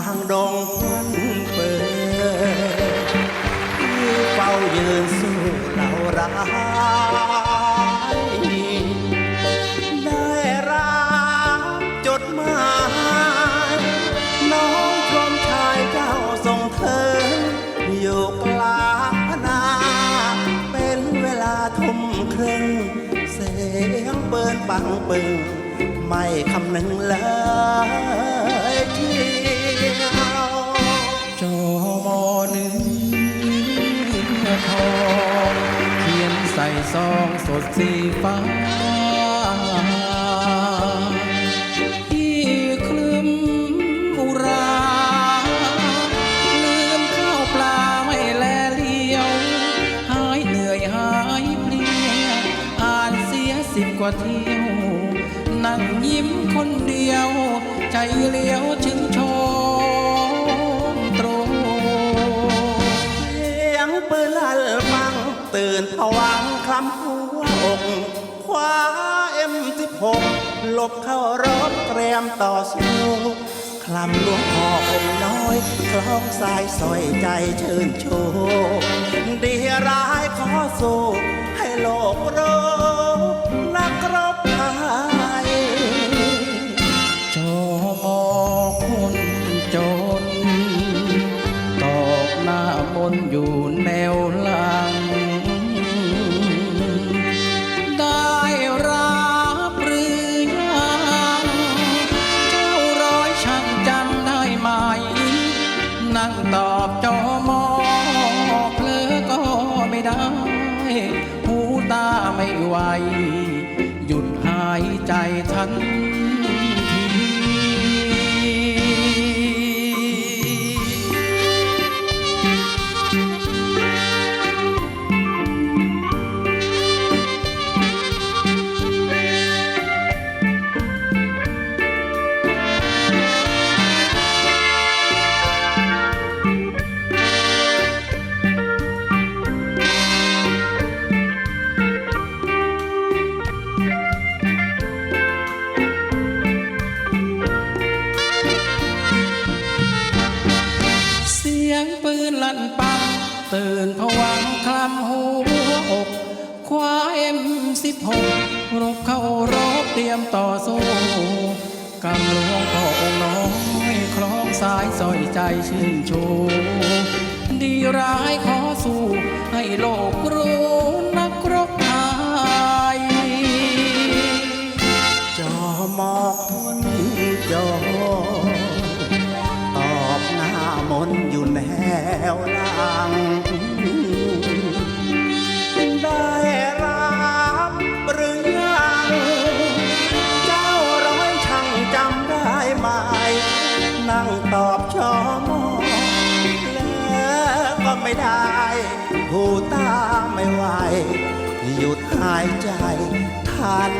างดองควันเปิดที่เฝ้ายืนสู้เหล่าร้ายได้รับจดหมายน้องชมชายเจ้าส่งเธออยู่กลางนาเป็นเวลาทุ่มครึ่งเสียงเปิ้นปังปึงไม่คำนึงเลยที่ องสดสีฟ้า ที่คลึมอุรา ลืมข้าวปลาไม่แลเลี้ยว หายเหนื่อยหายเพลีย อ่านเสียสิบกว่าเที่ยว นั่งยิ้มคนเดียว ใจเลี้ยวชื่นชม หัวอกคว้าเอ็มสิบหกหลบเข้ารบเตรียมต่อสู้คลำหลวงพ่อองค์น้อย คล้องสายสอยใจเชิญโชว์ดีร้ายขอสู้ให้โลกรู้นักรบไทยจอมอคนจนตอกหน้ามนอยู่ นั่งตอบจอมอเพลอก็ไม่ได้ หูตาไม่ไหว หยุดหายใจทัน งปืนลั่นปังตื่นผวังคลำหัวอกคว้าเอ็มสิบหกรบเข้ารบเตรียมต่อสู้กำหลวงพ่อองค์น้อยคล้องสายสอยใจชื่นชู ดีร้ายขอสู้ให้โลกรู้ วลังได้รับหรือยังเจ้าร้อยช่างจำได้ไหมนั่งตอบชอมอแล้วก็ไม่ได้หูตาไม่ไหวหยุดหายใจทัน